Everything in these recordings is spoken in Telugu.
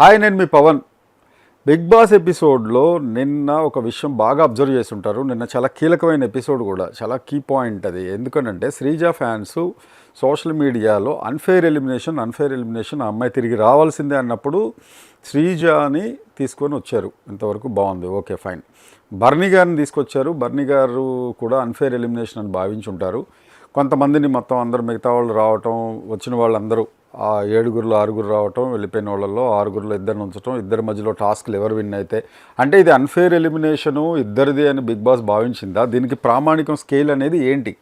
హాయ్ నేను మీ పవన్. బిగ్ బాస్ ఎపిసోడ్లో నిన్న ఒక విషయం బాగా అబ్జర్వ్ చేసి ఉంటారు నిన్న చాలా కీలకమైన ఎపిసోడ్ కూడా. చాలా కీ పాయింట్ అది. ఎందుకనంటే శ్రీజ ఫ్యాన్స్ సోషల్ మీడియాలో అన్ఫేర్ ఎలిమినేషన్ అన్ఫేర్ ఎలిమినేషన్ ఆ అమ్మాయి తిరిగి రావాల్సిందే అన్నప్పుడు శ్రీజని తీసుకొని వచ్చారు. ఇంతవరకు బాగుంది. Okay fine. బర్నీ గారిని తీసుకొచ్చారు. బర్నీ గారు కూడా అన్ఫేర్ ఎలిమినేషన్ అని భావించుంటారు. కొంతమందిని మొత్తం అందరూ మిగతా వాళ్ళు రావటం వచ్చిన వాళ్ళందరూ ఆ ఏడుగురులో ఆరుగురు రావటం వెళ్ళిపోయిన వాళ్ళలో ఆరుగురులో ఇద్దరిని ఉంచడం ఇద్దరి మధ్యలో టాస్క్లు ఎవరు విన్ అయితే. అంటే ఇది అన్ఫేర్ ఎలిమినేషను ఇద్దరిది అని బిగ్ బాస్ భావించిందా? దీనికి ప్రామాణికం స్కేల్ అనేది ఏంటి?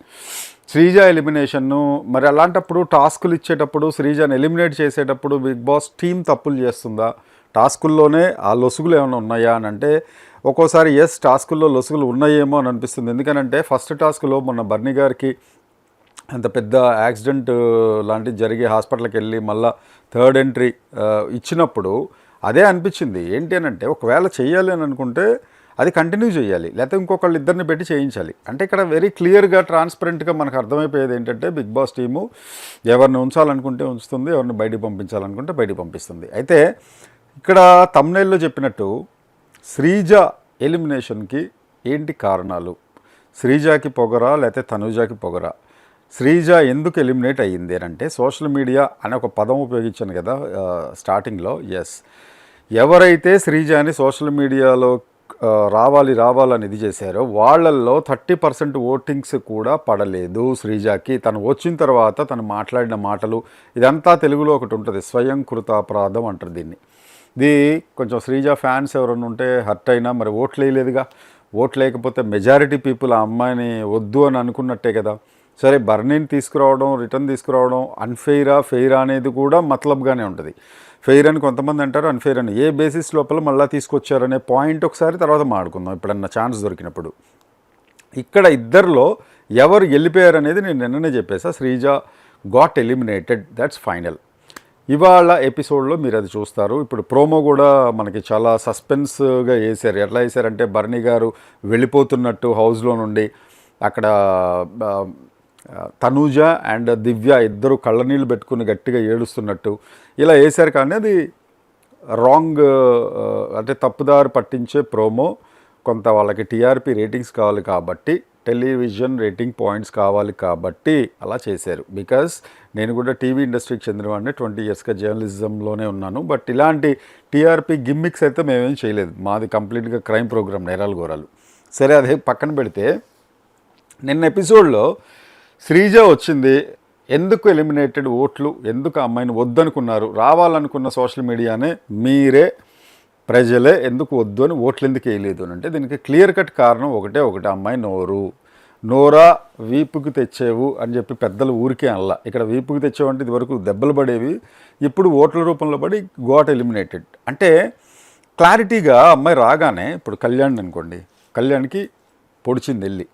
శ్రీజ ఎలిమినేషన్ను మరి అలాంటప్పుడు టాస్కులు ఇచ్చేటప్పుడు శ్రీజను ఎలిమినేట్ చేసేటప్పుడు బిగ్ బాస్ టీం తప్పులు చేస్తుందా? టాస్కుల్లోనే ఆ లొసుగులు ఏమైనా ఉన్నాయా అని అంటే ఒక్కోసారి ఎస్ టాస్కుల్లో లొసుగులు ఉన్నాయేమో అని అనిపిస్తుంది. ఎందుకనంటే ఫస్ట్ టాస్క్లో మొన్న బర్నీ గారికి అంత పెద్ద యాక్సిడెంట్ లాంటివి జరిగి హాస్పిటల్కి వెళ్ళి మళ్ళీ థర్డ్ ఎంట్రీ ఇచ్చినప్పుడు అదే అనిపించింది. ఏంటి అని అంటే ఒకవేళ చేయాలి అని అనుకుంటే అది కంటిన్యూ చేయాలి లేకపోతే ఇంకొకళ్ళు ఇద్దరిని పెట్టి చేయించాలి. అంటే ఇక్కడ వెరీ క్లియర్గా ట్రాన్స్పరెంట్గా మనకు అర్థమైపోయేది ఏంటంటే బిగ్ బాస్ టీము ఎవరిని ఉంచాలనుకుంటే ఉంచుతుంది ఎవరిని బయటికి పంపించాలనుకుంటే బయటికి పంపిస్తుంది. అయితే ఇక్కడ తమ్నైల్లో చెప్పినట్టు శ్రీజ ఎలిమినేషన్కి ఏంటి కారణాలు? శ్రీజాకి పొగరా లేకపోతే తనుజాకి పొగరా? శ్రీజ ఎందుకు ఎలిమినేట్ అయ్యింది అని అంటే సోషల్ మీడియా అనే ఒక పదం ఉపయోగించాను కదా స్టార్టింగ్లో. ఎస్ ఎవరైతే శ్రీజాని సోషల్ మీడియాలో రావాలి రావాలని ఇది చేశారో వాళ్ళల్లో థర్టీ పర్సెంట్ ఓటింగ్స్ కూడా పడలేదు శ్రీజాకి. తను వచ్చిన తర్వాత తను మాట్లాడిన మాటలు ఇదంతా తెలుగులో ఒకటి ఉంటుంది స్వయం కృతాపరాధం అంటారు దీన్ని. ఇది కొంచెం శ్రీజ ఫ్యాన్స్ ఎవరైనా ఉంటే హర్ట్ అయినా మరి ఓట్లు వేయలేదుగా ఓట్లు లేకపోతే మెజారిటీ పీపుల్ ఆ అమ్మాయిని వద్దు అని అనుకున్నట్టే కదా. సరే బర్నీని తీసుకురావడం రిటర్న్ తీసుకురావడం అన్ఫెయిరా ఫెయిరా అనేది కూడా మతలబ్గానే ఉంటుంది. ఫెయిర్ అని కొంతమంది అంటారు అన్ఫెయిర్ అని. ఏ బేసిస్ లోపల మళ్ళీ తీసుకొచ్చారనే పాయింట్ ఒకసారి తర్వాత మాడుకుందాం ఇప్పుడన్నా ఛాన్స్ దొరికినప్పుడు. ఇక్కడ ఇద్దరిలో ఎవరు వెళ్ళిపోయారు అనేది నేను నిన్ననే చెప్పేసా. Sreeja got eliminated that's final ఇవాళ ఎపిసోడ్లో మీరు అది చూస్తారు. ఇప్పుడు ప్రోమో కూడా మనకి చాలా సస్పెన్స్గా వేశారు. ఎట్లా వేశారంటే బర్నీ గారు వెళ్ళిపోతున్నట్టు హౌస్లో నుండి అక్కడ తనూజ అండ్ దివ్య ఇద్దరు కళ్ళనీళ్ళు పెట్టుకుని గట్టిగా ఏడుస్తున్నట్టు ఇలా వేశారు కానీ అది రాంగ్ అంటే తప్పుదారి పట్టించే ప్రోమో. కొంత వాళ్ళకి టీఆర్పీ రేటింగ్స్ కావాలి కాబట్టి టెలివిజన్ రేటింగ్ పాయింట్స్ కావాలి కాబట్టి అలా చేశారు. బికాస్ నేను కూడా టీవీ ఇండస్ట్రీకి చెందినవాడిని ట్వంటీ ఇయర్స్గా జర్నలిజంలోనే ఉన్నాను. బట్ ఇలాంటి టీఆర్పీ గిమ్మిక్స్ అయితే మేమేం చేయలేదు. మాది కంప్లీట్గా క్రైమ్ ప్రోగ్రామ్ నేరాలు ఘోరాలు. సరే అదే పక్కన పెడితే నిన్న ఎపిసోడ్లో శ్రీజ వచ్చింది ఎందుకు ఎలిమినేటెడ్ ఓట్లు ఎందుకు అమ్మాయిని వద్దనుకున్నారు? రావాలనుకున్న సోషల్ మీడియానే మీరే ప్రజలే ఎందుకు వద్దు అని ఓట్లు ఎందుకు వేయలేదు అని అంటే దీనికి క్లియర్ కట్ కారణం ఒకటే ఒకటి అమ్మాయి నోరు. నోరా వీపుకి తెచ్చేవు అని చెప్పి పెద్దలు ఊరికే అనల. ఇక్కడ వీపుకి తెచ్చేవు అంటే ఇదివరకు దెబ్బలు పడేవి ఇప్పుడు ఓట్ల రూపంలో పడి గోట్ ఎలిమినేటెడ్ అంటే క్లారిటీగా అమ్మాయి రాగానే ఇప్పుడు కళ్యాణ్ అనుకోండి కళ్యాణ్కి పొడిచింది వెళ్ళి.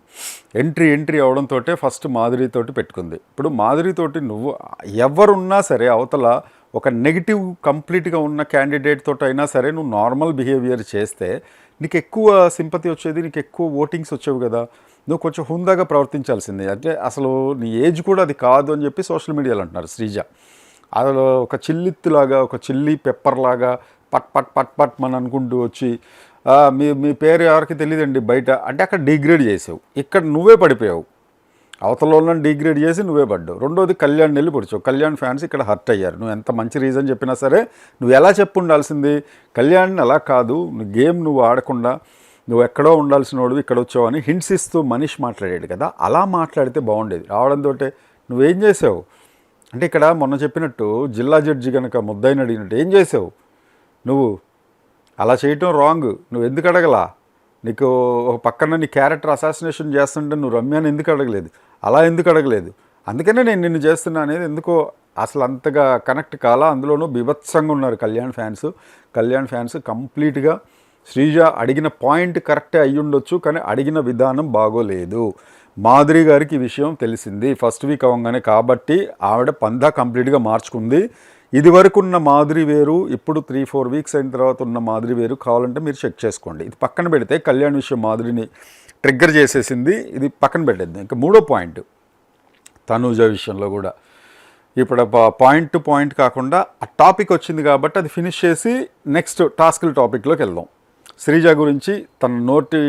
ఎంట్రీ ఎంట్రీ అవడంతో ఫస్ట్ మాధురితోటి పెట్టుకుంది. ఇప్పుడు మాధురితోటి నువ్వు ఎవరున్నా సరే అవతల ఒక నెగిటివ్ కంప్లీట్గా ఉన్న క్యాండిడేట్ తోటి అయినా సరే నువ్వు నార్మల్ బిహేవియర్ చేస్తే నీకు ఎక్కువ సింపతి వచ్చేది నీకు ఎక్కువ ఓటింగ్స్ వచ్చేవి కదా. నువ్వు కొంచెం హుందాగా ప్రవర్తించాల్సిందే. అంటే అసలు నీ ఏజ్ కూడా అది కాదు అని చెప్పి సోషల్ మీడియాలో అంటున్నారు శ్రీజ. అసలు ఒక చిల్లిత్తులాగా ఒక చిల్లి పెప్పర్లాగా పట్ పట్ పట్ పట్ మన అనుకుంటూ వచ్చి మీ మీ పేరు ఎవరికి తెలియదండి బయట. అంటే అక్కడ డిగ్రేడ్ చేసావు. ఇక్కడ నువ్వే పడిపోయావు. అవతలలో డిగ్రేడ్ చేసి నువ్వే పడ్డావు. రెండోది కళ్యాణ్ వెళ్ళి పొడిచావు. కళ్యాణ్ ఫ్యాన్స్ ఇక్కడ హర్ట్ అయ్యారు. నువ్వు ఎంత మంచి రీజన్ చెప్పినా సరే నువ్వు ఎలా చెప్పు ఉండాల్సింది కళ్యాణ్ అలా కాదు. నువ్వు గేమ్ నువ్వు ఆడకుండా నువ్వు ఎక్కడో ఉండాల్సిన వాడు ఇక్కడ వచ్చావు అని హింట్స్ ఇస్తూ మనీష్ మాట్లాడాడు కదా. అలా మాట్లాడితే బాగుండేది. రావడంతో నువ్వేం చేసావు? అంటే ఇక్కడ మొన్న చెప్పినట్టు జిల్లా జడ్జి కనుక ముద్దైన అడిగినట్టు ఏం చేసావు? నువ్వు అలా చేయటం రాంగ్. నువ్వు ఎందుకు అడగలా? నీకు ఒక పక్కన నీ క్యారెక్టర్ అసాసినేషన్ చేస్తుంటే నువ్వు రమ్యాని ఎందుకు అడగలేదు? అలా ఎందుకు అడగలేదు? అందుకనే నేను నిన్ను చేస్తున్నా అనేది ఎందుకో అసలు అంతగా కనెక్ట్ కాలా? అందులోనూ బీభత్సంగా ఉన్నారు కళ్యాణ్ ఫ్యాన్స్. కళ్యాణ్ ఫ్యాన్స్ కంప్లీట్గా శ్రీజ అడిగిన పాయింట్ కరెక్టే అయ్యి ఉండొచ్చు కానీ అడిగిన విధానం బాగోలేదు. మాధురి గారికి ఈ విషయం తెలిసింది. ఫస్ట్ వీక్ అవ్వగానే కాబట్టి ఆవిడ పందా కంప్లీట్గా మార్చుకుంది. ఇది వరకు ఉన్న మాధురి వేరు ఇప్పుడు త్రీ ఫోర్ వీక్స్ అయిన తర్వాత ఉన్న మాధురి వేరు కావాలంటే మీరు చెక్ చేసుకోండి. ఇది పక్కన పెడితే కళ్యాణ్ విషయం మాధురిని ట్రిగ్గర్ చేసేసింది ఇది పక్కన పెట్టేది ఇంకా మూడో పాయింట్ తనూజ విషయంలో కూడా. ఇప్పుడు పాయింట్ టు పాయింట్ కాకుండా ఆ టాపిక్ వచ్చింది కాబట్టి అది ఫినిష్ చేసి నెక్స్ట్ టాస్క్ల టాపిక్లోకి వెళ్దాం. శ్రీజ గురించి తన నోటి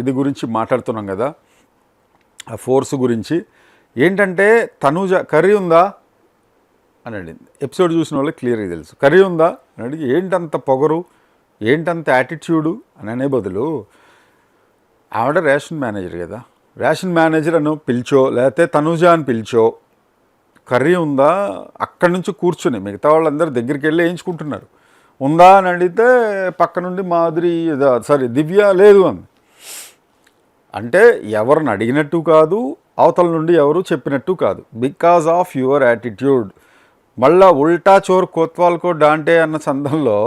ఇది గురించి మాట్లాడుతున్నాం కదా ఆ ఫోర్స్ గురించి. ఏంటంటే తనూజ కర్రీ ఉందా? అని అడిగింది. ఎపిసోడ్ చూసిన వాళ్ళకి క్లియర్గా తెలుసు. కర్రీ ఉందా? అని అడిగి ఏంటంత పొగరు? ఏంటంత యాటిట్యూడు? అని అనే బదులు ఆవిడ రేషన్ మేనేజర్ కదా. రేషన్ మేనేజర్ అను పిలిచో లేకపోతే తనూజ అని పిలిచో. కర్రీ ఉందా? అక్కడి నుంచి కూర్చుని మిగతా వాళ్ళందరూ దగ్గరికి వెళ్ళి వేయించుకుంటున్నారు. ఉందా? అని అడిగితే పక్క నుండి మాదిరి సారీ దివ్య లేదు అంది. అంటే ఎవరిని అడిగినట్టు కాదు అవతల నుండి ఎవరు చెప్పినట్టు కాదు. Because of your attitude. మళ్ళా ఉల్టా చోర్ కోత్వాల్కో డాంటే అన్న సందర్భంలో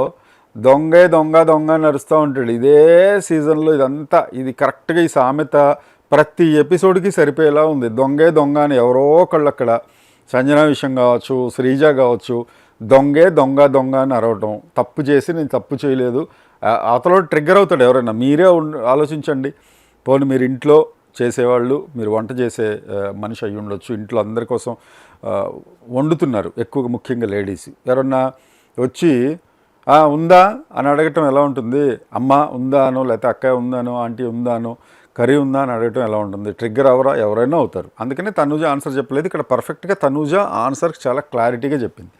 దొంగే దొంగ దొంగ నడుస్తూ ఉంటాడు. ఇదే సీజన్లో ఇదంతా ఇది కరెక్ట్గా ఈ సామెత ప్రతి ఎపిసోడ్కి సరిపోయేలా ఉంది. దొంగే దొంగ అని ఎవరో ఒకళ్ళు అక్కడ సంజన విషయం కావచ్చు శ్రీజ కావచ్చు దొంగే దొంగ దొంగ అని అరవటం. తప్పు చేసి నేను తప్పు చేయలేదు. అతలో ట్రిగ్గర్ అవుతాడు ఎవరైనా. మీరే ఆలోచించండి. పోనీ మీరు ఇంట్లో చేసేవాళ్ళు మీరు వంట చేసే మనిషి అయ్యి ఉండొచ్చు. ఇంట్లో అందరి కోసం వండుతున్నారు ఎక్కువగా ముఖ్యంగా లేడీస్. ఎవరన్నా వచ్చి ఉందా? అని అడగటం ఎలా ఉంటుంది? అమ్మ ఉందానో లేకపోతే అక్క ఉందానో ఆంటీ ఉందానో కర్రీ ఉందా? అని అడగటం ఎలా ఉంటుంది? ట్రిగ్గర్ అవరా ఎవరైనా అవుతారు. అందుకనే తనూజ ఆన్సర్ చెప్పలేదు. ఇక్కడ పర్ఫెక్ట్గా తనూజ ఆన్సర్ చాలా క్లారిటీగా చెప్పింది.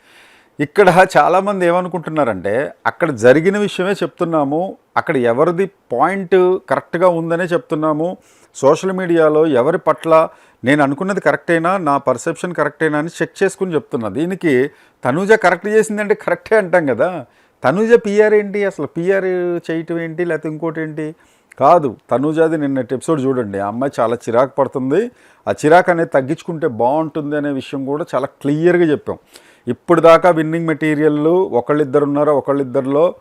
ఇక్కడ చాలామంది ఏమనుకుంటున్నారంటే అక్కడ జరిగిన విషయమే చెప్తున్నాము అక్కడ ఎవరిది పాయింట్ కరెక్ట్గా ఉందనే చెప్తున్నాము సోషల్ మీడియాలో ఎవరి పట్ల నేను అనుకున్నది కరెక్టేనా నా పర్సెప్షన్ కరెక్టేనా అని చెక్ చేసుకుని చెప్తున్నా. దీనికి తనూజ కరెక్ట్ చేసిందంటే కరెక్టే అంటాం కదా. తనూజ పిఆర్ ఏంటి? అసలు పిఆర్ చేయటం ఏంటి? లేకపోతే ఇంకోటి ఏంటి? కాదు తనూజాది నిన్నటి ఎపిసోడ్ చూడండి. ఆ అమ్మాయి చాలా చిరాకు పడుతుంది. ఆ చిరాకు అనేది తగ్గించుకుంటే బాగుంటుంది అనే విషయం కూడా చాలా క్లియర్గా చెప్పాం. ఇప్పుడు దాకా విన్నింగ్ మెటీరియల్ ఒకళ్ళిద్దరు ఉన్నారో ఒకళ్ళిద్దరిలో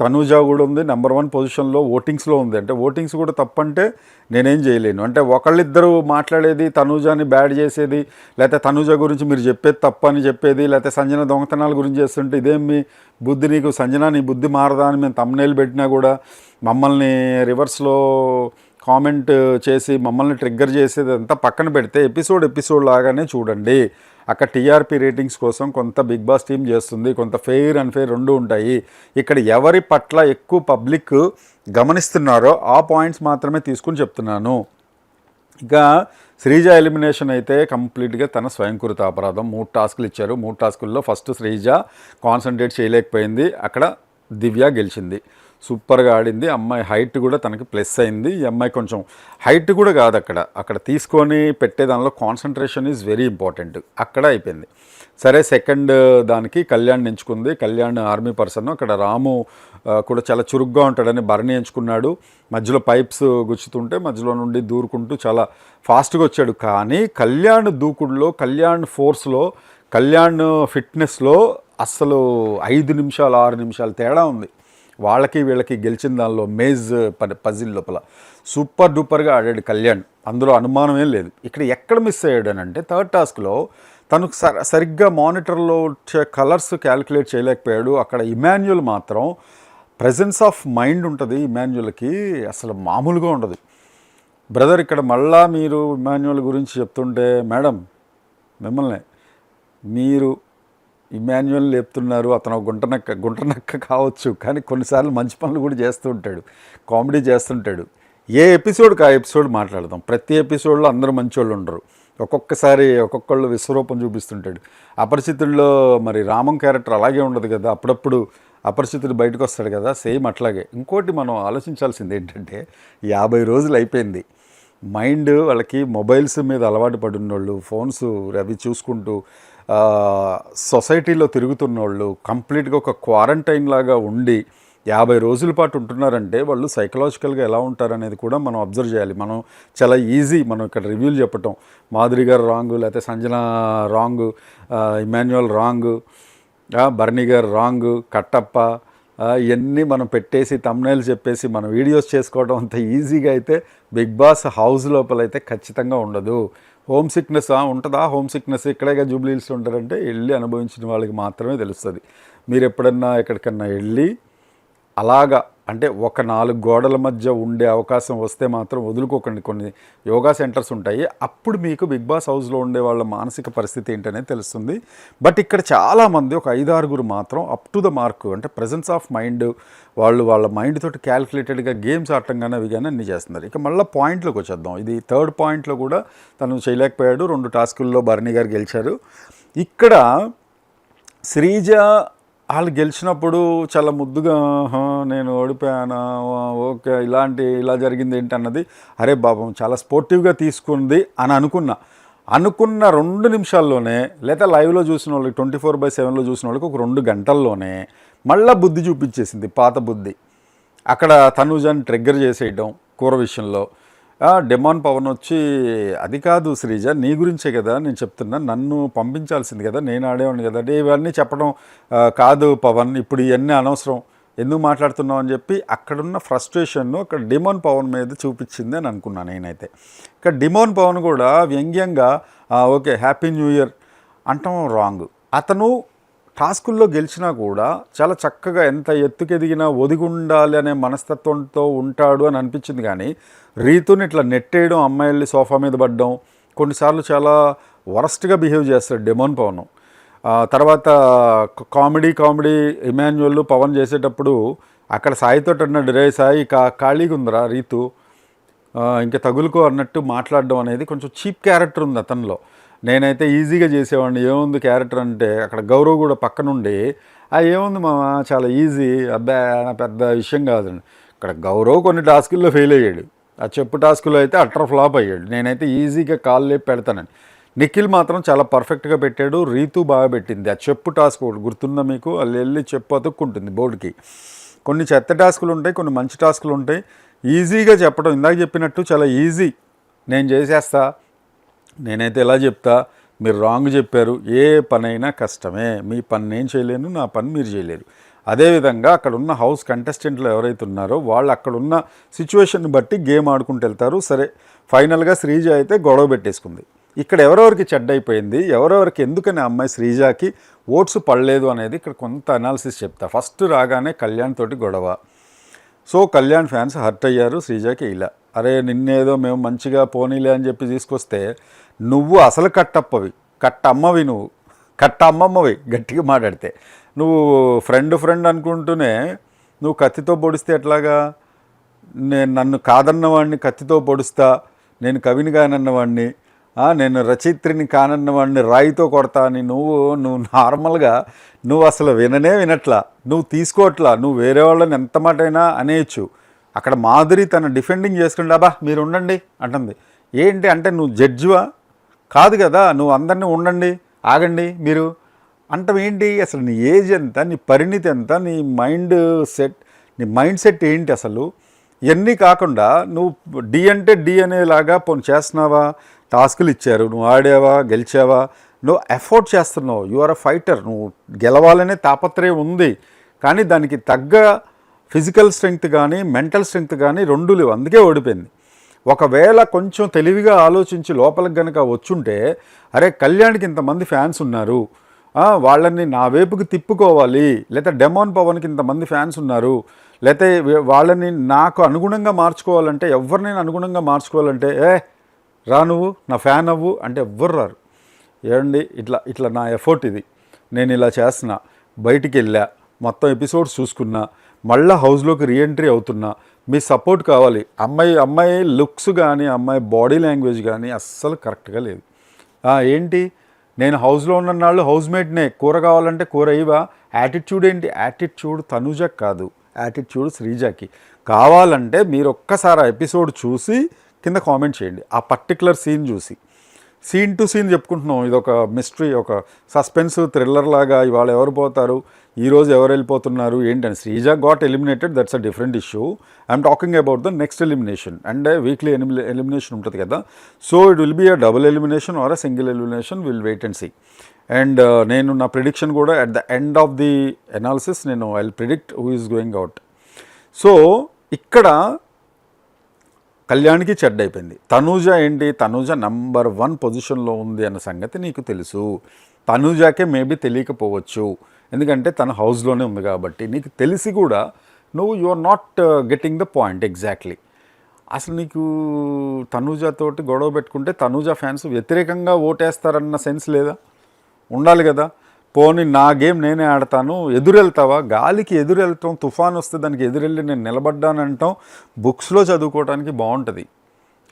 తనూజా కూడా ఉంది నెంబర్ వన్ పొజిషన్లో ఓటింగ్స్లో ఉంది. అంటే ఓటింగ్స్ కూడా తప్పంటే నేనేం చేయలేను. అంటే ఒకళ్ళిద్దరు మాట్లాడేది తనూజాని బ్యాడ్ చేసేది లేకపోతే తనూజ గురించి మీరు చెప్పేది తప్ప అని చెప్పేది లేకపోతే సంజన దొంగతనాల గురించి చేస్తుంటే ఇదేం మీ బుద్ధి నీకు? సంజన నీ బుద్ధి మారదా అని మేము తమ్నేలు పెట్టినా కూడా మమ్మల్ని రివర్స్లో కామెంట్ చేసి మమ్మల్ని ట్రిగ్గర్ చేసేది అంతా పక్కన పెడితే ఎపిసోడ్ ఎపిసోడ్ లాగానే చూడండి. అక్కడ టీఆర్పీ రేటింగ్స్ కోసం కొంత బిగ్ బాస్ టీం చేస్తుంది కొంత ఫెయిర్ అండ్ ఫెయిర్ రెండు ఉంటాయి. ఇక్కడ ఎవరి పట్ల ఎక్కువ పబ్లిక్ గమనిస్తున్నారో ఆ పాయింట్స్ మాత్రమే తీసుకుని చెప్తున్నాను. ఇక శ్రీజ ఎలిమినేషన్ అయితే కంప్లీట్గా తన స్వయంకృత అపరాధం. మూడు టాస్కులు ఇచ్చారు. మూడు టాస్కుల్లో ఫస్ట్ శ్రీజ కాన్సన్ట్రేట్ చేయలేకపోయింది. అక్కడ దివ్య గెలిచింది. సూపర్గా ఆడింది. అమ్మాయి హైట్ కూడా తనకి ప్లస్ అయింది. ఈ అమ్మాయి కొంచెం హైట్ కూడా కాదు అక్కడ. అక్కడ తీసుకొని పెట్టే దానిలో కాన్సన్ట్రేషన్ ఈజ్ వెరీ ఇంపార్టెంట్ అక్కడ అయిపోయింది. సరే సెకండ్ దానికి కళ్యాణ్ ఎంచుకుంది. కళ్యాణ్ ఆర్మీ పర్సన్ అక్కడ రాము కూడా చాలా చురుగ్గా ఉంటాడని భరణి ఎంచుకున్నాడు. మధ్యలో పైప్స్ గుచ్చుతుంటే మధ్యలో నుండి దూరుకుంటూ చాలా ఫాస్ట్గా వచ్చాడు. కానీ కళ్యాణ్ దూకుడులో కళ్యాణ్ ఫోర్స్లో కళ్యాణ్ ఫిట్నెస్లో అస్సలు ఐదు నిమిషాలు ఆరు నిమిషాలు తేడా ఉంది. వాళ్ళకి వీళ్ళకి గెలిచిన దానిలో మేజ్ ప- పజిల్ లోపల. సూపర్ డూపర్గా ఆడాడు కళ్యాణ్. అందులో అనుమానమే లేదు. ఇక్కడ ఎక్కడ మిస్ అయ్యాడు అని అంటే థర్డ్ టాస్క్లో తను స- సరిగ్గా మానిటర్లో వచ్చే కలర్స్ క్యాలిక్యులేట్ చేయలేకపోయాడు. అక్కడ ఇమాన్యుల్ మాత్రం ప్రజెన్స్ ఆఫ్ మైండ్ ఉంటుంది ఇమాన్యుల్కి. అసలు మామూలుగా ఉండదు. బ్రదర్ ఇక్కడ మళ్ళా మీరు ఇమాన్యుల్ గురించి చెప్తుంటే మేడం మిమ్మల్ని మీరు ఇమాన్యువల్ లేపుతున్నారు అతను గుంటనక్క గుంటనక్క కావచ్చు కానీ కొన్నిసార్లు మంచి పనులు కూడా చేస్తూ ఉంటాడు కామెడీ చేస్తుంటాడు. ఏ ఎపిసోడ్కి ఆ ఎపిసోడ్ మాట్లాడదాం. ప్రతి ఎపిసోడ్లో అందరూ మంచోళ్ళు ఉండరు. ఒక్కొక్కసారి ఒక్కొక్కళ్ళు విశ్వరూపం చూపిస్తుంటాడు. అపరిచితుల్లో మరి రామం క్యారెక్టర్ అలాగే ఉండదు కదా అప్పుడప్పుడు అపరిచితుడు బయటకు వస్తాడు కదా సేమ్ అట్లాగే. ఇంకోటి మనం ఆలోచించాల్సింది ఏంటంటే యాభై రోజులు అయిపోయింది. మైండ్ వాళ్ళకి మొబైల్స్ మీద అలవాటు పడినోళ్ళు ఫోన్స్ అవి చూసుకుంటూ సొసైటీలో తిరుగుతున్నోళ్ళు కంప్లీట్గా ఒక క్వారంటైన్ లాగా ఉండి యాభై రోజుల పాటు ఉంటున్నారంటే వాళ్ళు సైకలాజికల్గా ఎలా ఉంటారనేది కూడా మనం అబ్జర్వ్ చేయాలి. మనం చాలా ఈజీ మనం ఇక్కడ రివ్యూలు చెప్పటం. మాధురి గారు రాంగ్ లేకపోతే Sanjana wrong Emmanuel wrong Bharani garu wrong Kattappa ఇవన్నీ మనం పెట్టేసి తమ్నైల్ చెప్పేసి మనం వీడియోస్ చేసుకోవడం అంత ఈజీగా అయితే బిగ్ బాస్ హౌస్ లోపల అయితే ఖచ్చితంగా ఉండదు. హోమ్ సిక్నెస్ ఉంటుందా? హోమ్ సిక్నెస్ ఇక్కడేగా జూబ్లీహిల్స్ ఉంటారంటే వెళ్ళి అనుభవించిన వాళ్ళకి మాత్రమే తెలుస్తుంది. మీరు ఎప్పుడన్నా ఎక్కడికన్నా వెళ్ళి అలాగా అంటే ఒక నాలుగు గోడల మధ్య ఉండే అవకాశం వస్తే మాత్రం వదులుకోకండి. కొన్ని యోగా సెంటర్స్ ఉంటాయి. అప్పుడు మీకు బిగ్ బాస్ హౌస్లో ఉండే వాళ్ళ మానసిక పరిస్థితి ఏంటనేది తెలుస్తుంది. బట్ ఇక్కడ చాలామంది ఒక ఐదారుగురు మాత్రం అప్ టు ద మార్క్ అంటే ప్రజెన్స్ ఆఫ్ మైండ్ వాళ్ళు వాళ్ళ మైండ్ తోటి క్యాల్కులేటెడ్గా గేమ్స్ ఆడటం కానీ అవి కానీ అన్ని చేస్తున్నారు. ఇక మళ్ళీ పాయింట్లోకి వచ్చేద్దాం. ఇది థర్డ్ పాయింట్లో కూడా తను చేయలేకపోయాడు. రెండు టాస్కుల్లో భరణి గారు గెలిచారు. ఇక్కడ శ్రీజ వాళ్ళు గెలిచినప్పుడు చాలా ముద్దుగా నేను ఓడిపోయానా? ఓకే ఇలాంటి ఇలా జరిగింది ఏంటి? అన్నది అరే బాబం చాలా స్పోర్టివ్గా తీసుకుంది అని అనుకున్నా. అనుకున్న రెండు నిమిషాల్లోనే లేదా లైవ్లో చూసిన వాళ్ళకి ట్వంటీ ఫోర్ బై సెవెన్లో చూసిన వాళ్ళకి ఒక రెండు గంటల్లోనే మళ్ళా బుద్ధి చూపించేసింది పాత బుద్ధి. అక్కడ తనుజాన్ని ట్రిగ్గర్ చేసేయడం కూర విషయంలో. డెమాన్ పవన్ వచ్చి అది కాదు శ్రీజ నీ గురించే కదా నేను చెప్తున్నా నన్ను పంపించాల్సింది కదా నేను ఆడేవాడిని కదా. అంటే ఇవన్నీ చెప్పడం కాదు పవన్ ఇప్పుడు ఇవన్నీ అనవసరం. ఎందుకు మాట్లాడుతున్నావు? అని చెప్పి అక్కడున్న ఫ్రస్ట్రేషన్ను అక్కడ డిమోన్ పవన్ మీద చూపించింది అని అనుకున్నాను నేనైతే. ఇక్కడ డిమోన్ పవన్ కూడా వ్యంగ్యంగా ఓకే హ్యాపీ న్యూ ఇయర్ అంటాం రాంగ్. అతను టాస్కుల్లో గెలిచినా కూడా చాలా చక్కగా ఎంత ఎత్తుకెదిగినా ఒదిగి ఉండాలి అనే మనస్తత్వంతో ఉంటాడు అని అనిపించింది కానీ రీతుని ఇట్లా నెట్టేయడం అమ్మాయిల్ని సోఫా మీద పడడం కొన్నిసార్లు చాలా వరస్ట్గా బిహేవ్ చేస్తాడు డెమోన్ పవన్. తర్వాత కామెడీ కామెడీ ఇమాన్యువల్ పవన్ చేసేటప్పుడు అక్కడ సాయితో అన్నాడు రే సాయి కా ఖాళీగా ఉందిరా రీతు. ఇంకా తగులుకో అన్నట్టు మాట్లాడడం అనేది కొంచెం చీప్ క్యారెక్టర్ ఉంది అతనిలో. నేనైతే ఈజీగా చేసేవాడిని. ఏముంది క్యారెక్టర్ అంటే అక్కడ గౌరవ్ కూడా పక్కనుండి ఆ ఏముంది మామ చాలా ఈజీ అబ్బాయి పెద్ద విషయం కాదండి ఇక్కడ గౌరవ్ కొన్ని టాస్కుల్లో ఫెయిల్ అయ్యాడు. ఆ చెప్పు టాస్కులో అయితే అట్టర్ ఫ్లాప్ అయ్యాడు. నేనైతే ఈజీగా కాల్ లేపి పెడతానని నిఖిల్ మాత్రం చాలా పర్ఫెక్ట్గా పెట్టాడు. రీతు బాగా పెట్టింది. ఆ చెప్పు టాస్క్ ఒకటి గుర్తుందా మీకు? వాళ్ళు వెళ్ళి చెప్పు అతుక్కుంటుంది బోర్డుకి. కొన్ని చెత్త టాస్కులు ఉంటాయి కొన్ని మంచి టాస్కులు ఉంటాయి. ఈజీగా చెప్పడం ఇందాక చెప్పినట్టు చాలా ఈజీ. నేను చేసేస్తా. నేనైతే ఎలా చెప్తా? మీరు రాంగ్ చెప్పారు. ఏ పనైనా కష్టమే. మీ పని నేను చేయలేను నా పని మీరు చేయలేరు. అదేవిధంగా అక్కడ ఉన్న హౌస్ కంటెస్టెంట్లు ఎవరైతే ఉన్నారో వాళ్ళు అక్కడ ఉన్న బట్టి గేమ్ ఆడుకుంటూ వెళ్తారు. సరే ఫైనల్గా శ్రీజ అయితే గొడవ పెట్టేసుకుంది. ఇక్కడ ఎవరెవరికి చెడ్డైపోయింది ఎవరెవరికి ఎందుకని ఆ అమ్మాయి శ్రీజాకి ఓట్స్ పడలేదు అనేది ఇక్కడ కొంత అనాలిసిస్ చెప్తా. ఫస్ట్ రాగానే కళ్యాణ్ తోటి గొడవ. సో కళ్యాణ్ ఫ్యాన్స్ హర్ట్ అయ్యారు శ్రీజాకి ఇలా. అరే నిన్నేదో మేము మంచిగా పోనీలే అని చెప్పి తీసుకొస్తే నువ్వు అసలు కట్టప్పవి కట్టమ్మవి నువ్వు కట్ట అమ్మమ్మవి గట్టిగా మాట్లాడితే. నువ్వు ఫ్రెండ్ ఫ్రెండ్ అనుకుంటూనే నువ్వు కత్తితో పొడిస్తే ఎట్లాగా? నేను నన్ను కాదన్నవాడిని కత్తితో పొడుస్తా నేను కవిని కానన్నవాడిని నేను రచయిత్రిని కానన్నవాడిని రాయితో కొడతా అని నువ్వు నువ్వు నార్మల్గా నువ్వు అసలు విననే వినట్లా నువ్వు తీసుకోవట్లా నువ్వు వేరే వాళ్ళని ఎంత మాటైనా అనేయచ్చు. అక్కడ మాధురి తన డిఫెండింగ్ చేసుకుంటే అబ్బా మీరు ఉండండి అంటుంది. ఏంటి అంటే నువ్వు జడ్జివా కాదు కదా నువ్వు అందరినీ ఉండండి ఆగండి మీరు. అంటాం ఏంటి? అసలు నీ ఏజ్ ఎంత నీ పరిణితి ఎంత నీ మైండ్ సెట్ నీ మైండ్ సెట్ ఏంటి అసలు? ఇవన్నీ కాకుండా నువ్వు డి అంటే డి అనేలాగా పోను చేస్తున్నావా? టాస్కులు ఇచ్చారు నువ్వు ఆడావా? గెలిచావా? నువ్వు ఎఫోర్ట్ చేస్తున్నావు. యు ఆర్ అ ఫైటర్ నువ్వు గెలవాలనే తాపత్రయం ఉంది. కానీ దానికి తగ్గ ఫిజికల్ స్ట్రెంగ్త్ కానీ మెంటల్ స్ట్రెంగ్త్ కానీ రెండు లేవు. అందుకే ఓడిపోయింది. ఒకవేళ కొంచెం తెలివిగా ఆలోచించి లోపలికి గనక వచ్చుంటే అరే కళ్యాణ్కి ఇంతమంది ఫ్యాన్స్ ఉన్నారు. వాళ్ళని నా వైపుకి తిప్పుకోవాలి. లేదా డెమోన్ పవన్కి ఇంతమంది ఫ్యాన్స్ ఉన్నారు. లేకపోతే వాళ్ళని నాకు అనుగుణంగా మార్చుకోవాలంటే ఎవరిని అనుగుణంగా మార్చుకోవాలంటే ఏ రా నువ్వు నా ఫ్యాన్ అవ్వు అంటే ఎవ్వరు రారు. ఏమండి ఇట్లా ఇట్లా నా ఎఫర్ట్ ఇది. నేను ఇలా చేస్తున్నా. బయటికి వెళ్ళా. మొత్తం ఎపిసోడ్స్ చూసుకున్నా. మళ్ళీ హౌస్లోకి రీఎంట్రీ అవుతున్నా మీ సపోర్ట్ కావాలి. అమ్మాయి అమ్మాయి లుక్స్ కానీ అమ్మాయి బాడీ లాంగ్వేజ్ కానీ అస్సలు కరెక్ట్గా లేదు. ఏంటి? నేను హౌస్లో ఉన్న నాళ్ళు హౌస్ మేట్నే కూర కావాలంటే కూర ఇవా యాటిట్యూడ్ ఏంటి? యాటిట్యూడ్ తనుజకి కాదు. యాటిట్యూడ్ శ్రీజకి. కావాలంటే మీరు ఒక్కసారి ఆ ఎపిసోడ్ చూసి కింద కామెంట్ చేయండి. ఆ పర్టికులర్ సీన్ చూసి. సీన్ టు సీన్ చెప్పుకుంటున్నాం. ఇది ఒక మిస్టరీ ఒక సస్పెన్స్ థ్రిల్లర్ లాగా ఇవాళ ఎవరు పోతారు ఈరోజు ఎవరు వెళ్ళిపోతున్నారు ఏంటని. Sreeja got eliminated that's a different issue I'm talking about the next elimination and weekly elim elimination ఉంటుంది కదా. So it will be a double elimination or a single elimination will wait and see and నేను నా ప్రిడిక్షన్ కూడా at the end of the analysis నేను I predict who is going out so ఇక్కడ కళ్యాణ్కి చెడ్డ అయిపోయింది తనూజ ఏంటి? తనూజ నంబర్ వన్ పొజిషన్లో ఉంది అన్న సంగతి నీకు తెలుసు. తనూజాకే మేబీ తెలియకపోవచ్చు. ఎందుకంటే తన హౌస్లోనే ఉంది కాబట్టి నీకు తెలిసి కూడా నువ్వు you are not getting the point exactly అసలు నీకు తనూజతోటి గొడవ పెట్టుకుంటే తనూజ ఫ్యాన్స్ వ్యతిరేకంగా ఓటేస్తారన్న సెన్స్ లేదా? ఉండాలి కదా. పోనీ నా గేమ్ నేనే ఆడతాను ఎదురెళ్తావా? గాలికి ఎదురెళ్తాం తుఫాన్ వస్తే దానికి ఎదురెళ్ళి నేను నిలబడ్డానంటాం బుక్స్లో చదువుకోవడానికి బాగుంటుంది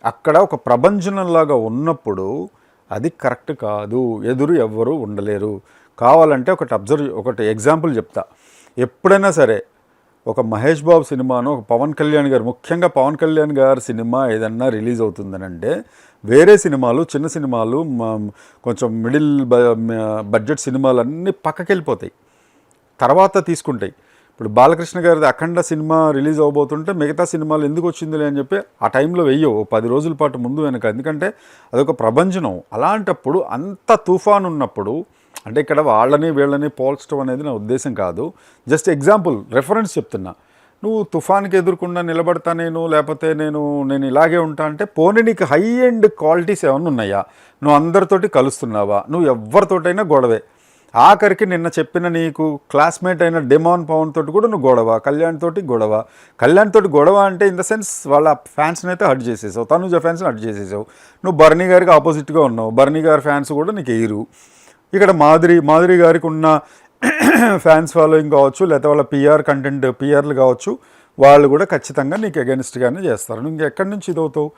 అక్కడ ఒక ప్రభంజనంలాగా ఉన్నప్పుడు అది కరెక్ట్ కాదు ఎదురు ఎవ్వరూ ఉండలేరు. కావాలంటే ఒకటి అబ్జర్వ్ ఒకటి ఎగ్జాంపుల్ చెప్తా. ఎప్పుడైనా సరే ఒక మహేష్ బాబు సినిమాను ఒక పవన్ కళ్యాణ్ గారు ముఖ్యంగా పవన్ కళ్యాణ్ గారి సినిమా ఏదన్నా రిలీజ్ అవుతుందనంటే వేరే సినిమాలు చిన్న సినిమాలు కొంచెం మిడిల్ బడ్జెట్ సినిమాలు అన్నీ పక్కకెళ్ళిపోతాయి. తర్వాత తీసుకుంటాయి. ఇప్పుడు బాలకృష్ణ గారిది అఖండ సినిమా రిలీజ్ అవబోతుంటే మిగతా సినిమాలు ఎందుకు వచ్చిందిలే అని చెప్పి ఆ టైంలో వెయ్యవు. పది రోజుల పాటు ముందు వెనక. ఎందుకంటే అదొక ప్రభంజనం. అలాంటప్పుడు అంత తుఫాన్ ఉన్నప్పుడు అంటే ఇక్కడ వాళ్ళని వీళ్ళని పోల్చడం అనేది నా ఉద్దేశం కాదు. జస్ట్ ఎగ్జాంపుల్ రెఫరెన్స్ చెప్తున్నా. నువ్వు తుఫాన్కి ఎదుర్కొన్నా నిలబడతా నేను లేకపోతే నేను నేను ఇలాగే ఉంటా అంటే పోనీ నీకు హై అండ్ క్వాలిటీస్ ఏమైనా ఉన్నాయా? నువ్వు అందరితోటి కలుస్తున్నావా? నువ్వు ఎవరితోటైనా గొడవే. ఆఖరికి నిన్న చెప్పిన నీకు క్లాస్మేట్ అయిన డెమాన్ పవన్ తోటి కూడా నువ్వు గొడవ కళ్యాణ్ తోటి గొడవ. కళ్యాణ్ తోటి గొడవ అంటే ఇన్ ద సెన్స్ వాళ్ళ ఫ్యాన్స్ని అయితే హట్ చేసేసావు తనుజ ఫ్యాన్స్ని హట్ చేసేసావు. నువ్వు బర్నీ గారికి ఆపోజిట్గా ఉన్నావు బర్నీ గారి ఫ్యాన్స్ కూడా నీకు ఎయిరు ఇక్కడ మాధురి మాధురి గారికి ఉన్న ఫ్యాన్స్ ఫాలోయింగ్ కావచ్చు లేకపోతే వాళ్ళ పిఆర్ కంటెంట్ పిఆర్లు కావచ్చు వాళ్ళు కూడా ఖచ్చితంగా నీకు అగెనిస్ట్గానే చేస్తారు. నువ్వు ఇంకెక్కడి నుంచి ఇదవుతావు?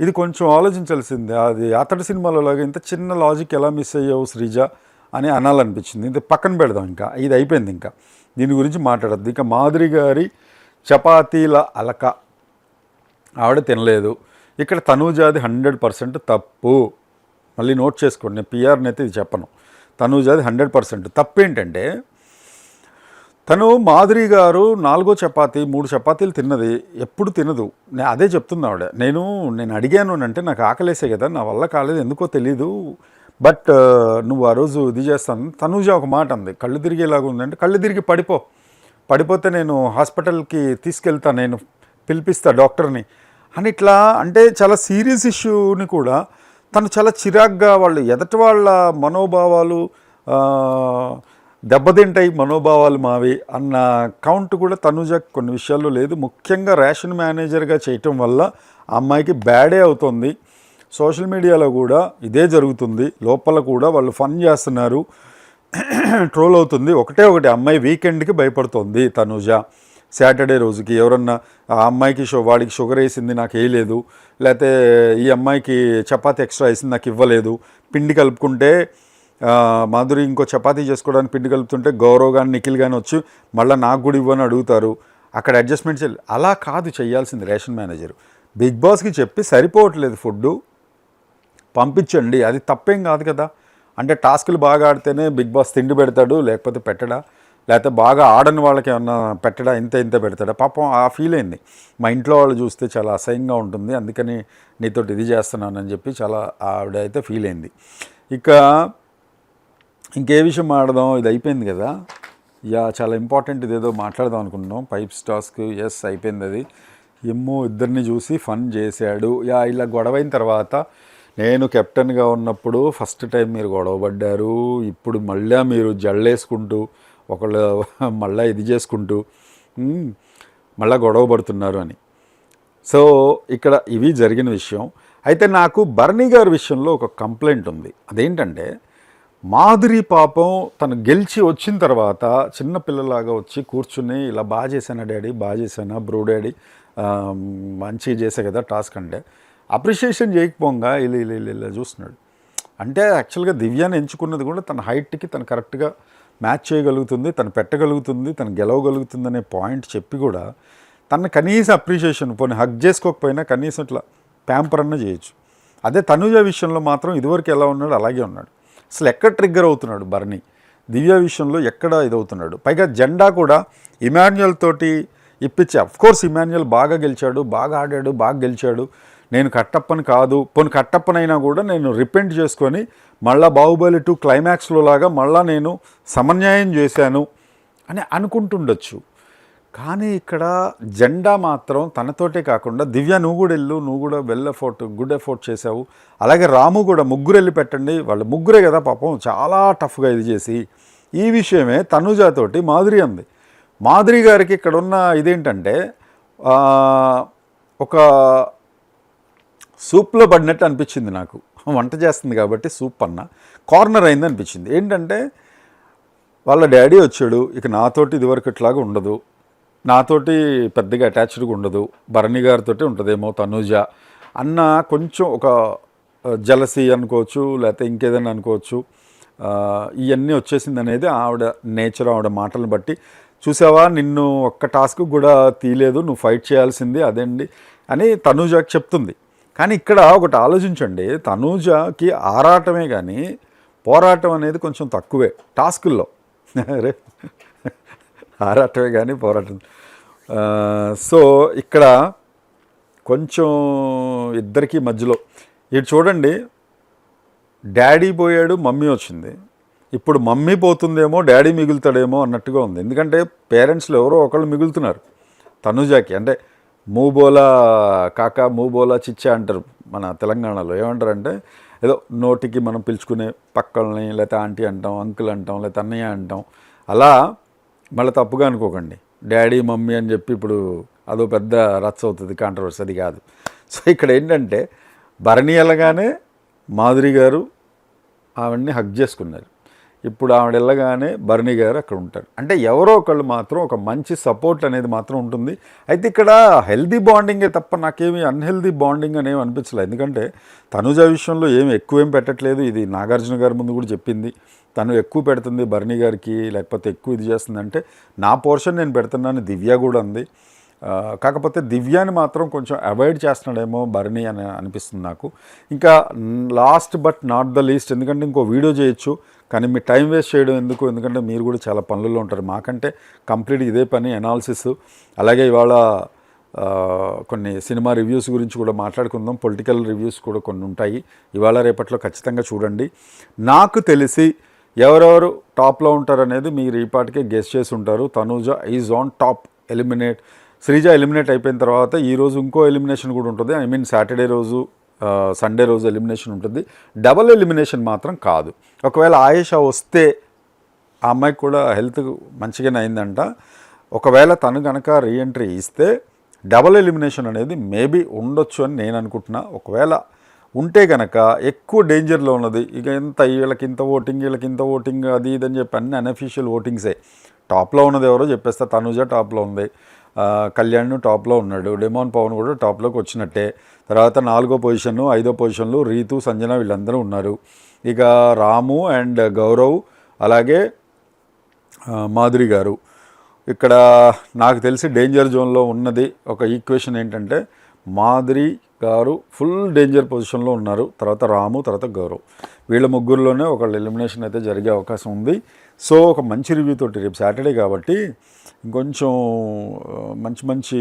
ఇది కొంచెం ఆలోచించాల్సిందే. అది అతడి సినిమాలలాగా ఇంత చిన్న లాజిక్ ఎలా మిస్ అయ్యావు శ్రీజ అని అనాలనిపించింది. ఇది పక్కన పెడదాం ఇంకా. ఇది అయిపోయింది ఇంకా. దీని గురించి మాట్లాడద్దు. ఇంకా మాధురి గారి చపాతీల అలక. ఆవిడ తినలేదు. ఇక్కడ తనూజాది హండ్రెడ్ పర్సెంట్ తప్పు. మళ్ళీ నోట్ చేసుకోండి నేను పిఆర్ని అయితే ఇది చెప్పను. అది హండ్రెడ్ పర్సెంట్. తప్పేంటంటే తను మాధురి గారు నాలుగో చపాతి మూడు చపాతీలు తిన్నది ఎప్పుడు తినదు. నేను అదే చెప్తుంది ఆవిడ. నేను నేను అడిగాను అంటే నాకు ఆకలేసే కదా నా వల్ల కాలేదు ఎందుకో తెలీదు. బట్ నువ్వు ఆ రోజు ఇది చేస్తాను తనూజ ఒక మాట అంది. కళ్ళు తిరిగేలాగా ఉందంటే కళ్ళు తిరిగి పడిపో. పడిపోతే నేను హాస్పిటల్కి తీసుకెళ్తా నేను పిలిపిస్తా డాక్టర్ని. అని ఇట్లా అంటే చాలా సీరియస్ ఇష్యూని కూడా తను చాలా చిరాగ్గా వాళ్ళు ఎదటి వాళ్ళ మనోభావాలు దెబ్బతింటాయి మనోభావాలు మావి అన్న కౌంట్ కూడా తనుజ కొన్ని విషయాల్లో లేదు. ముఖ్యంగా రేషన్ మేనేజర్గా చేయటం వల్ల ఆ అమ్మాయికి బ్యాడే అవుతుంది. సోషల్ మీడియాలో కూడా ఇదే జరుగుతుంది. లోపల కూడా వాళ్ళు ఫన్ చేస్తున్నారు. ట్రోల్ అవుతుంది. ఒకటే ఒకటి అమ్మాయి వీకెండ్కి భయపడుతోంది తనుజ. సాటర్డే రోజుకి ఎవరన్నా ఆ అమ్మాయికి షు వాడికి షుగర్ వేసింది నాకు వేయలేదు. లేకపోతే ఈ అమ్మాయికి చపాతి ఎక్స్ట్రా వేసింది నాకు ఇవ్వలేదు. పిండి కలుపుకుంటే మాధురి ఇంకో చపాతీ చేసుకోవడానికి పిండి కలుపుతుంటే గౌరవ్ కానీ నిఖిల్ కానీ వచ్చి మళ్ళీ నాకు కూడా ఇవ్వని అడుగుతారు. అక్కడ అడ్జస్ట్మెంట్ చేయాలి. అలా కాదు చేయాల్సింది రేషన్ మేనేజర్. బిగ్ బాస్కి చెప్పి సరిపోవట్లేదు ఫుడ్డు. పంపించండి. అది తప్పేం కాదు కదా. అంటే టాస్కులు బాగా ఆడితేనే బిగ్ బాస్ తిండి పెడతాడు లేకపోతే పెట్టడా? లేకపోతే బాగా ఆడని వాళ్ళకి ఏమన్నా పెట్టడా? ఇంత ఇంత పెడతాడా? పాపం ఆ ఫీల్ అయింది. మా ఇంట్లో వాళ్ళు చూస్తే చాలా అసహ్యంగా ఉంటుంది. అందుకని నీతోటి ఇది చేస్తున్నానని చెప్పి చాలా ఆవిడ అయితే ఫీల్ అయింది. ఇక ఇంకే విషయం మాట్లాడదాం. ఇది అయిపోయింది కదా? యా చాలా ఇంపార్టెంట్ ఇదేదో మాట్లాడదాం అనుకుంటున్నాం. పైప్స్ టాస్క్ ఎస్ అయిపోయింది అది. ఎమ్మో ఇద్దరిని చూసి ఫన్ చేశాడు. యా ఇలా గొడవైన తర్వాత నేను కెప్టెన్గా ఉన్నప్పుడు ఫస్ట్ టైం మీరు గొడవపడ్డారు. ఇప్పుడు మళ్ళీ మీరు జల్లేసుకుంటూ ఒకళ్ళు మళ్ళీ ఇది చేసుకుంటూ మళ్ళీ గొడవ పడుతున్నారు అని. సో ఇక్కడ ఇవి జరిగిన విషయం. అయితే నాకు బర్నీ గారి విషయంలో ఒక కంప్లైంట్ ఉంది. అదేంటంటే మాధురి పాపం తను గెలిచి వచ్చిన తర్వాత చిన్న పిల్లలాగా వచ్చి కూర్చుని ఇలా బాగా చేశానా డాడీ బాగా చేశానా బ్రో డాడీ మంచి మంచిగా కదా టాస్క్ అంటే అప్రిషియేషన్ చేయకపోగా ఇల్లు ఇలా ఇలా ఇలా చూస్తున్నాడు. అంటే యాక్చువల్గా దివ్యాన్ని ఎంచుకున్నది కూడా తన హైట్కి తను కరెక్ట్గా మ్యాచ్ చేయగలుగుతుంది తను పెట్టగలుగుతుంది తను గెలవగలుగుతుంది అనే పాయింట్ చెప్పి కూడా తన కనీస అప్రిషియేషన్ పోనీ హక్ చేసుకోకపోయినా కనీసం ఇట్లా ప్యాంపర్ అన్న చేయొచ్చు. అదే తనుజ విషయంలో మాత్రం ఇదివరకు ఎలా ఉన్నాడు అలాగే ఉన్నాడు. అసలు ఎక్కడ ట్రిగ్గర్ అవుతున్నాడు బర్నీ? దివ్య విషయంలో ఎక్కడ ఇదవుతున్నాడు? పైగా జెండా కూడా ఇమాన్యుయల్ తోటి ఇప్పించి. కోర్స్ ఇమాన్యుయల్ బాగా గెలిచాడు బాగా ఆడాడు బాగా గెలిచాడు. నేను కట్టప్పని కాదు పోను కట్టప్పనైనా కూడా నేను రిపెంట్ చేసుకొని మళ్ళా బాహుబలి టూ క్లైమాక్స్లో లాగా మళ్ళా నేను సమన్యాయం చేశాను అని అనుకుంటుండొచ్చు. కానీ ఇక్కడ జెండా మాత్రం తనతోటే కాకుండా దివ్య నువ్వు కూడా వెళ్ళు నువ్వు కూడా వెల్ ఎఫోర్ట్ గుడ్ ఎఫోర్ట్ చేసావు అలాగే రాము కూడా ముగ్గురు వెళ్ళి పెట్టండి వాళ్ళు ముగ్గురే కదా పాపం చాలా టఫ్గా ఇది చేసి. ఈ విషయమే తనుజాతోటి మాధురి అంది. మాధురి గారికి ఇక్కడ ఉన్న ఇదేంటంటే ఒక సూప్లో పడినట్టు అనిపించింది నాకు. వంట చేస్తుంది కాబట్టి సూప్ అన్న. కార్నర్ అయింది అనిపించింది. ఏంటంటే వాళ్ళ డాడీ వచ్చాడు. ఇక నాతోటి ఇదివరకు ఇట్లాగా ఉండదు. నాతోటి పెద్దగా అటాచ్డ్గా ఉండదు. భరణి గారితో ఉంటుందేమో తనూజ అన్న కొంచెం ఒక జలసీ అనుకోవచ్చు లేకపోతే ఇంకేదైనా అనుకోవచ్చు. ఇవన్నీ వచ్చేసింది అనేది ఆవిడ నేచర్ ఆవిడ మాటలను బట్టి. చూసావా నిన్ను ఒక్క టాస్క్ కూడా తీయలేదు. నువ్వు ఫైట్ చేయాల్సింది అదండి అని తనూజకి చెప్తుంది. కానీ ఇక్కడ ఒకటి ఆలోచించండి తనూజకి ఆరాటమే కానీ పోరాటం అనేది కొంచెం తక్కువే టాస్కుల్లో. రే ఆరాటమే కానీ పోరాటం. సో ఇక్కడ కొంచెం ఇద్దరికీ మధ్యలో ఇటు చూడండి డాడీ పోయాడు మమ్మీ వచ్చింది. ఇప్పుడు మమ్మీ పోతుందేమో డాడీ మిగులుతాడేమో అన్నట్టుగా ఉంది. ఎందుకంటే పేరెంట్స్లో ఎవరో ఒకళ్ళు మిగులుతున్నారు తనుజాకి. అంటే మూబోలా కాక మూబోలా చిచ్చా అంటారు మన తెలంగాణలో. ఏమంటారంటే ఏదో నోటికి మనం పిలుచుకునే పక్కల్ని లేకపోతే ఆంటీ అంటాం అంకుల్ అంటాం లేకపోతే అన్నయ్య అంటాం. అలా మళ్ళీ తప్పుగా అనుకోకండి. డాడీ మమ్మీ అని చెప్పి ఇప్పుడు అదో పెద్ద రచ్చ అవుతుంది కాంట్రవర్సీ అది కాదు. సో ఇక్కడ ఏంటంటే భరణి మాధురి గారు ఆవిడ్ని హక్ చేసుకున్నారు. ఇప్పుడు ఆవిడ వెళ్ళగానే భరణి గారు అక్కడ ఉంటారు. అంటే ఎవరో ఒకళ్ళు మాత్రం ఒక మంచి సపోర్ట్ అనేది మాత్రం ఉంటుంది. అయితే ఇక్కడ హెల్దీ బాండింగే తప్ప నాకేమి అన్హెల్దీ బాండింగ్ అనేవి అనిపించలేదు. ఎందుకంటే తనుజ విషయంలో ఏమి ఎక్కువేం పెట్టట్లేదు. ఇది నాగార్జున గారి ముందు కూడా చెప్పింది. తను ఎక్కువ పెడుతుంది భరణి గారికి లేకపోతే ఎక్కువ ఇది చేస్తుంది అంటే నా పోర్షన్ నేను పెడుతున్నాను దివ్య కూడా ఉంది కాకపోతే దివ్యాని మాత్రం కొంచెం అవాయిడ్ చేస్తున్నాడేమో భరణి అని అనిపిస్తుంది నాకు. ఇంకా last but not the least ఎందుకంటే ఇంకో వీడియో చేయొచ్చు కానీ మీ టైం వేస్ట్ చేయడం ఎందుకు? ఎందుకంటే మీరు కూడా చాలా పనులలో ఉంటారు. మాకంటే కంప్లీట్ ఇదే పని అనాలిసిస్ అలాగే ఇవాళ కొన్ని సినిమా రివ్యూస్ గురించి కూడా మాట్లాడుకుందాం. పొలిటికల్ రివ్యూస్ కూడా కొన్ని ఉంటాయి. ఇవాళ రేపట్లో ఖచ్చితంగా చూడండి. నాకు తెలిసి ఎవరెవరు టాప్లో ఉంటారనేది మీరు ఈ పాటికే గెస్ట్ చేసి ఉంటారు. Tanuja is on top eliminate Sreeja eliminate అయిపోయిన తర్వాత ఈ రోజు ఇంకో ఎలిమినేషన్ కూడా ఉంటుంది. ఐ మీన్ సాటర్డే రోజు సండే రోజు ఎలిమినేషన్ ఉంటుంది. డబల్ ఎలిమినేషన్ మాత్రం కాదు. ఒకవేళ ఆయేషా వస్తే ఆ అమ్మాయికి కూడా హెల్త్ మంచిగానే అయిందంట. ఒకవేళ తను కనుక రీఎంట్రీ ఇస్తే డబల్ ఎలిమినేషన్ అనేది మేబీ ఉండొచ్చు అని నేను అనుకుంటున్నా. ఒకవేళ ఉంటే కనుక ఎక్కువ డేంజర్లో ఉన్నది. ఇక ఇంత వీళ్ళకి ఇంత ఓటింగ్ వీళ్ళకి ఇంత ఓటింగ్ అది ఇది అని చెప్పి అన్ని అన్అఫీషియల్ ఓటింగ్సే టాప్లో ఉన్నది ఎవరో చెప్పేస్తా తనుజ టాప్లో ఉంది. కళ్యాణ్ టాప్లో ఉన్నాడు. డెమోన్ పవన్ కూడా టాప్లోకి వచ్చినట్టే. తర్వాత నాలుగో పొజిషన్ ఐదో పొజిషన్లు రీతు సంజన వీళ్ళందరూ ఉన్నారు. ఇక రాము అండ్ గౌరవ్ అలాగే మాధురి గారు. ఇక్కడ నాకు తెలిసి డేంజర్ జోన్లో ఉన్నది ఒక ఈక్వేషన్ ఏంటంటే మాధురి గారు ఫుల్ డేంజర్ పొజిషన్లో ఉన్నారు. తర్వాత రాము తర్వాత గౌరవ్. వీళ్ళ ముగ్గురులోనే ఒకళ్ళు ఎలిమినేషన్ అయితే జరిగే అవకాశం ఉంది. సో ఒక మంచి రివ్యూ తోటి రేపు సాటర్డే కాబట్టి ఇంకొంచెం మంచి మంచి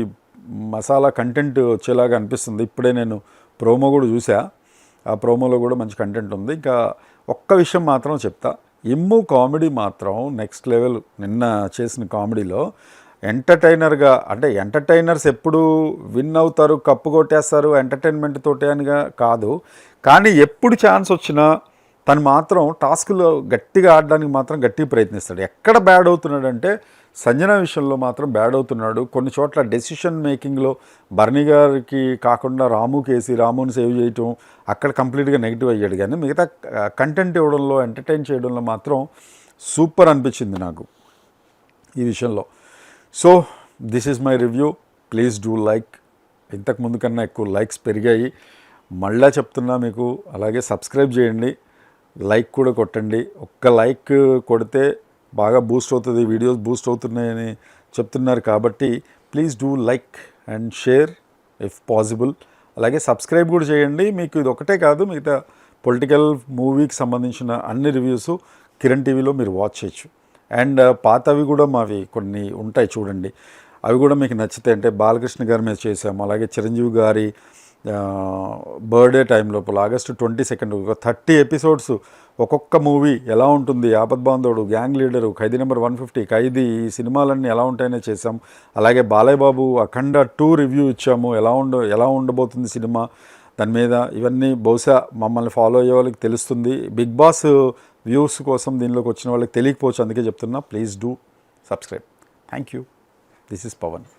మసాలా కంటెంట్ వచ్చేలాగా అనిపిస్తుంది. ఇప్పుడే నేను ప్రోమో కూడా చూసా. ఆ ప్రోమోలో కూడా మంచి కంటెంట్ ఉంది. ఇంకా ఒక్క విషయం మాత్రం చెప్తా. ఎమ్ము కామెడీ మాత్రం నెక్స్ట్ లెవెల్ నిన్న చేసిన కామెడీలో ఎంటర్టైనర్గా అంటే ఎంటర్టైనర్స్ ఎప్పుడు విన్ అవుతారు కప్పు కొట్టేస్తారు ఎంటర్టైన్మెంట్ తోటే అనిగా కాదు. కానీ ఎప్పుడు ఛాన్స్ వచ్చినా తను మాత్రం టాస్క్లో గట్టిగా ఆడడానికి మాత్రం గట్టిగా ప్రయత్నిస్తాడు. ఎక్కడ బ్యాడ్ అవుతున్నాడంటే సంజన విషయంలో మాత్రం బ్యాడ్ అవుతున్నాడు. కొన్ని చోట్ల డెసిషన్ మేకింగ్లో భరణి గారికి కాకుండా రాము కేసి రాముని సేవ్ చేయటం అక్కడ కంప్లీట్గా నెగిటివ్ అయ్యాడు. కానీ మిగతా కంటెంట్ ఇవ్వడంలో ఎంటర్టైన్ చేయడంలో మాత్రం సూపర్ అనిపించింది నాకు ఈ విషయంలో. So this is my review please do like ఇంతకుముందు కన్నా ఎక్కువ లైక్స్ పెరిగాయి. మళ్ళా చెప్తున్నా మీకు. అలాగే సబ్స్క్రైబ్ చేయండి. లైక్ కూడా కొట్టండి. ఒక్క లైక్ కొడితే బాగా బూస్ట్ అవుతుంది వీడియోస్ బూస్ట్ అవుతున్నాయని చెప్తున్నారు కాబట్టి please do like and share if possible. అలాగే సబ్స్క్రైబ్ కూడా చేయండి. మీకు ఇది ఒకటే కాదు మిగతా పొలిటికల్ మూవీకి సంబంధించిన అన్ని రివ్యూస్ కిరణ్ టీవీలో మీరు వాచ్ చేయొచ్చు. అండ్ పాతవి కూడా మావి కొన్ని ఉంటాయి చూడండి. అవి కూడా మీకు నచ్చితే అంటే బాలకృష్ణ గారి మీద చేసాము అలాగే చిరంజీవి గారి బర్త్డే టైం లోపల ఆగస్టు ట్వంటీ సెకండ్ ఒక థర్టీ ఎపిసోడ్స్ ఒక్కొక్క మూవీ ఎలా ఉంటుంది Aapad Bandhavudu gang leader Khaidi number one fifty Khaidi ఈ సినిమాలన్నీ ఎలా ఉంటాయనే చేసాం అలాగే బాలయ్య బాబు అఖండ టూ రివ్యూ ఇచ్చాము ఎలా ఉండ ఎలా ఉండబోతుంది సినిమా దాని మీద ఇవన్నీ బహుశా మమ్మల్ని ఫాలో అయ్యే వాళ్ళకి తెలుస్తుంది. బిగ్ బాస్ వ్యూస్ కోసం దీనిలోకి వచ్చిన వాళ్ళకి తెలియకపోవచ్చు అందుకే చెప్తున్నా please do subscribe. Thank you. This is Pavan.